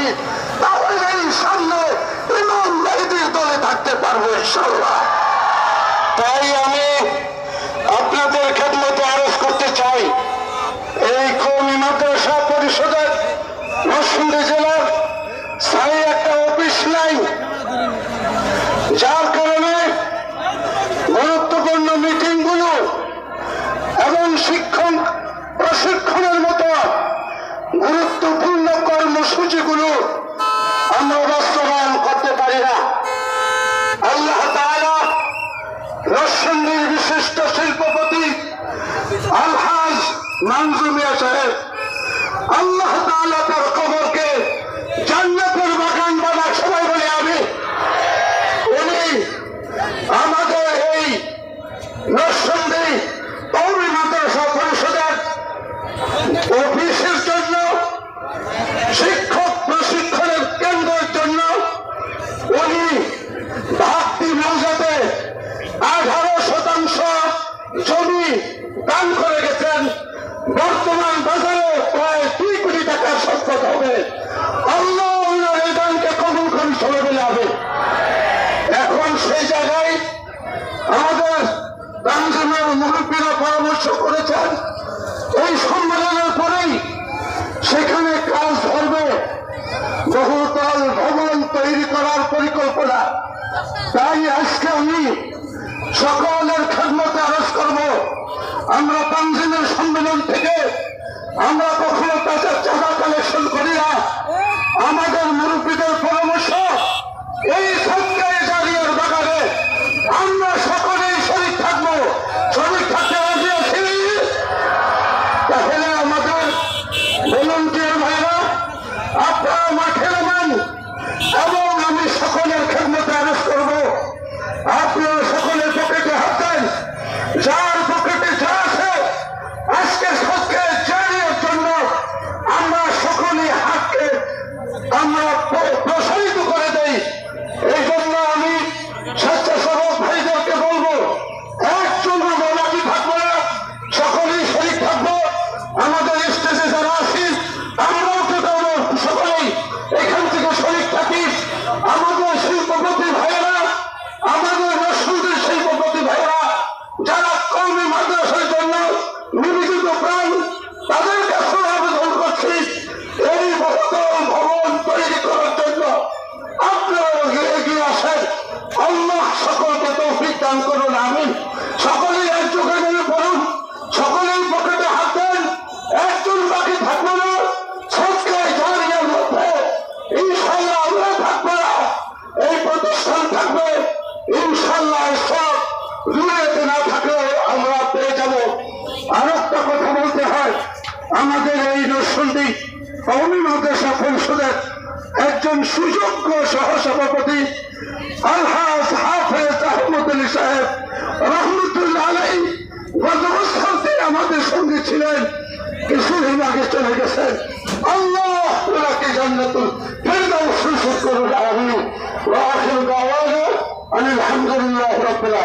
পারি তাহলে সামনে ইমাম দলে থাকতে পারব ইনশাল্লাহ তাই আমি मंजूमिया शायद अल्लाह ताला पर कबर के जन्नत হবে। আল্লাহ ওনার এই দানকে কবুল করে হবে। এখন সেই জায়গায় আমাদের তানজিমের মুরব্বীরা পরামর্শ করেছেন, এই সম্মেলনের পরেই সেখানে কাজ ধরবে। বহুতল ভবন তৈরি করার পরিকল্পনা। তাই আজকে আমি সকলের খেদমতে আরজ করব। আমরা তানজিমের সম্মেলন থেকে আমরা কখনো টাকা চাঁদা কালেকশন করি না। আমাদের মুরব্বীদের পরামর্শ এই দুনিয়াতে না থাকলেও আমরা পেয়ে যাব। আর একটা কথা বলতে হয়, আমাদের এই নরসন্দী কৌমি মাদ্রাসা পরিষদের একজন সুযোগ্য সহসভাপতি আলহাজ হাফেজ আহমদ সাহেব রহমতুল্লাহ আলাই গত আমাদের সঙ্গে ছিলেন। কিছুদিন আগে চলে গেছেন। আল্লাহ ওনাকে জান্নাতুল ফেরদাউস সুযোগ করুন আমি আনিল রাব্বিল